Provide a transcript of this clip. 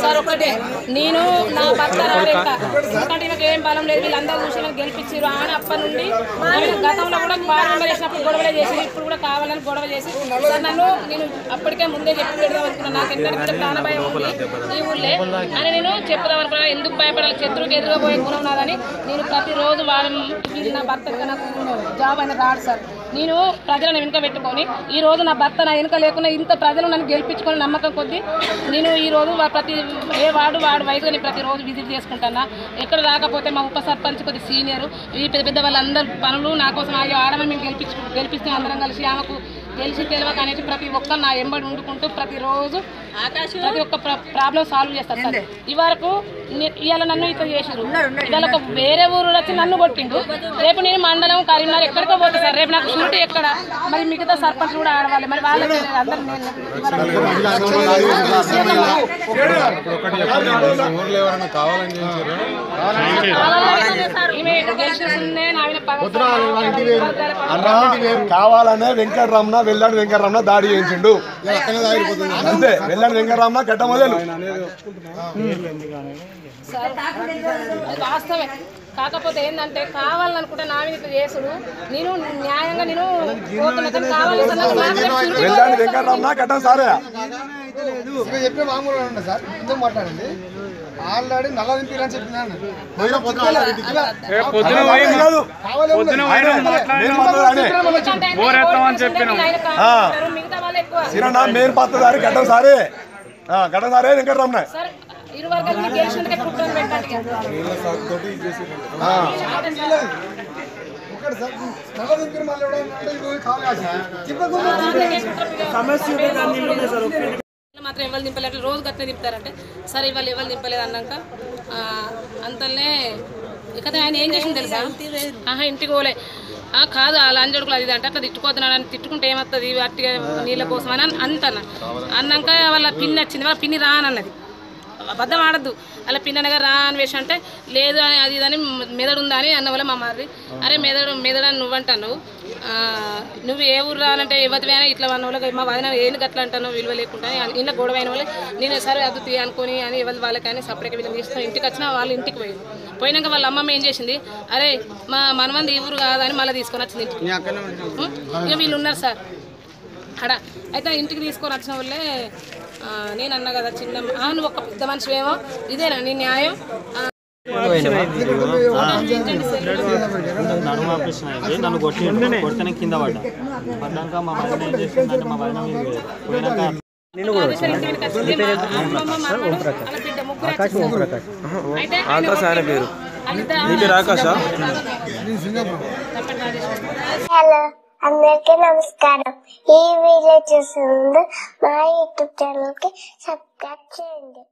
Sir ఒకటే నేను నా భర్త రాడు ఎందుకంటే నాకు ఏం బలం లేదు వీళ్ళందరూ చూసి నాకు గెలిపించారు ఆయన అప్పటి నుండి గతంలో కూడా పార్లమెంట్ చేసినప్పుడు గొడవలే చేసి ఇప్పుడు కూడా కావాలని గొడవ చేసి సార్ నన్ను నేను అప్పటికే ముందే చెప్పి పెడదాం అనుకున్నాను నాకు ఎందుకంటే ప్రాణభయం ఉంది ఈ ఊళ్ళే. అని నేను చెప్పుదాం అనుకున్నాను ఎందుకు భయపడాలి? శత్రువుకి ఎదురుగా పోయే గుణం నాదని నేను ప్రతిరోజు వారం వీళ్ళు నా భర్త నాకు జాబ్ అనేది రాడు సార్. నేను ప్రజలను వెనుక పెట్టుకొని ఈ రోజు నా భర్త నా వెనుక లేకుండా ఇంత ప్రజలు నన్ను గెలిపించుకొని నమ్మకం కొద్దీ నేను ఈ రోజు ప్రతి ఏ వార్డు వార్డు వైజ్గా నేను ప్రతిరోజు విజిట్ చేసుకుంటానా? ఎక్కడ రాకపోతే మా ఉప సర్పంచ్ కొద్ది సీనియర్ ఈ పెద్ద పెద్ద వాళ్ళందరూ పనులు నా కోసం ఆడమని మేము గెలిపించు గెలిపిస్తే అందరం కలిసి ఆమెకు గెలిచి తెలియక అనేది ప్రతి ఒక్కరు నా ఎంబడి వండుకుంటూ ప్రతిరోజు ప్రతి ఒక్క ప్రాబ్లం సాల్వ్ చేస్తారు సార్. ఈ వరకు నే- ఇవాళ నన్ను ఇట్లా చేసారు ఇవాళ ఒక వేరే ఊరు వచ్చి నన్ను కొట్టిండు. రేపు నేను మండలం కరీంనగర్ ఎక్కడికో పోతా సార్. రేపు నాకు షూట్ ఎక్కడ? మరి మిగతా సర్పంచ్ కూడా ఆడవాలి మరి వాళ్ళకి అందరు కావాలని కావాలనే వెంకటరమణ వెళ్ళాడు వెంకటరమణ దాడి చేయించిండు. అంతే వెళ్ళాడు వెంకటరమణ గడ్డ మొదలు. వాస్తవే కాకపోతే ఏంటంటే కావాలనుకుంటే నా మీద చేసుడు. నేను న్యాయంగా నేను వెళ్ళాడు గడ్డం సారే. చెప్పే మామూలు సార్. మాట్లాడండి. ఆల్రెడీ నల్ల నింపిరని చెప్పినాను మెయిన్ పాత్రధారి గడ్డం సారే ఆ, గడ్డం సారే వెంకటరమణ సార్ ఇరు ఎవరు దింపలేదు రోజు గట్లే దింపుతారంటే సరే ఇవాళ ఎవరు దింపలేదు అన్నాక అంతనే అంతలోనే ఆయన ఏం చేసింది తెలుసా? ఆహా ఇంటికి పోలే. ఆ, కాదు ఆ లంజడుకులు అది ఇది అంటే అట్లా తిట్టుకోవద్దు తిట్టుకుంటే ఏమవుతుంది అట్టిగా నీళ్ళ కోసం అని అంత అన్నాక వాళ్ళ పిన్ని వచ్చింది. వాళ్ళ పిన్ని రానన్నది అబద్ధం ఆడద్దు. అలా పిన్ననగా రా అని వేసి అంటే లేదు అని అది ఇది అని మెదడు ఉందా అని అన్న వల్ల మా మారి అరే మెదడు మెదడు అని నువ్వంటాను నువ్వు ఏ ఊరు రానంటే ఎవరివైనా ఇట్లా అన్న వాళ్ళకి మా వదిన ఏం గట్లా అంటానో విలువ లేకుండా ఇంట్లో గొడవ అయిన వాళ్ళు నేను సరే అది తీ అనుకొని అని ఎవరి వాళ్ళకని సపరేట్గా వీళ్ళని తీసుకొని ఇంటికి వచ్చినా వాళ్ళు ఇంటికి పోయింది. పోయినాక వాళ్ళ అమ్మమ్మ ఏం చేసింది? అరే మా మనమంది ఈ ఊరు కాదని మళ్ళీ తీసుకొని వచ్చింది ఇంటికి. వీళ్ళు ఉన్నారు సార్. అక్కడ అయితే ఇంటికి తీసుకొని వచ్చిన వాళ్ళే నేను అన్నా కదా చిన్న నువ్వు ఒక పెద్ద మనిషి ఏమో ఇదేనా నీ న్యాయం? నడుము ఆపరేషన్ అయింది నన్ను కొట్టి కొడితేనే కింద పడ్డా పడ్డాక మా వదిన ఏం చేసిందంటే మా వదిన మీద పోయినాక. హలో అందరికీ నమస్కారం ఈ వీడియో చూసినందుకు మా యూట్యూబ్ ఛానల్కి సబ్స్క్రైబ్ చేయండి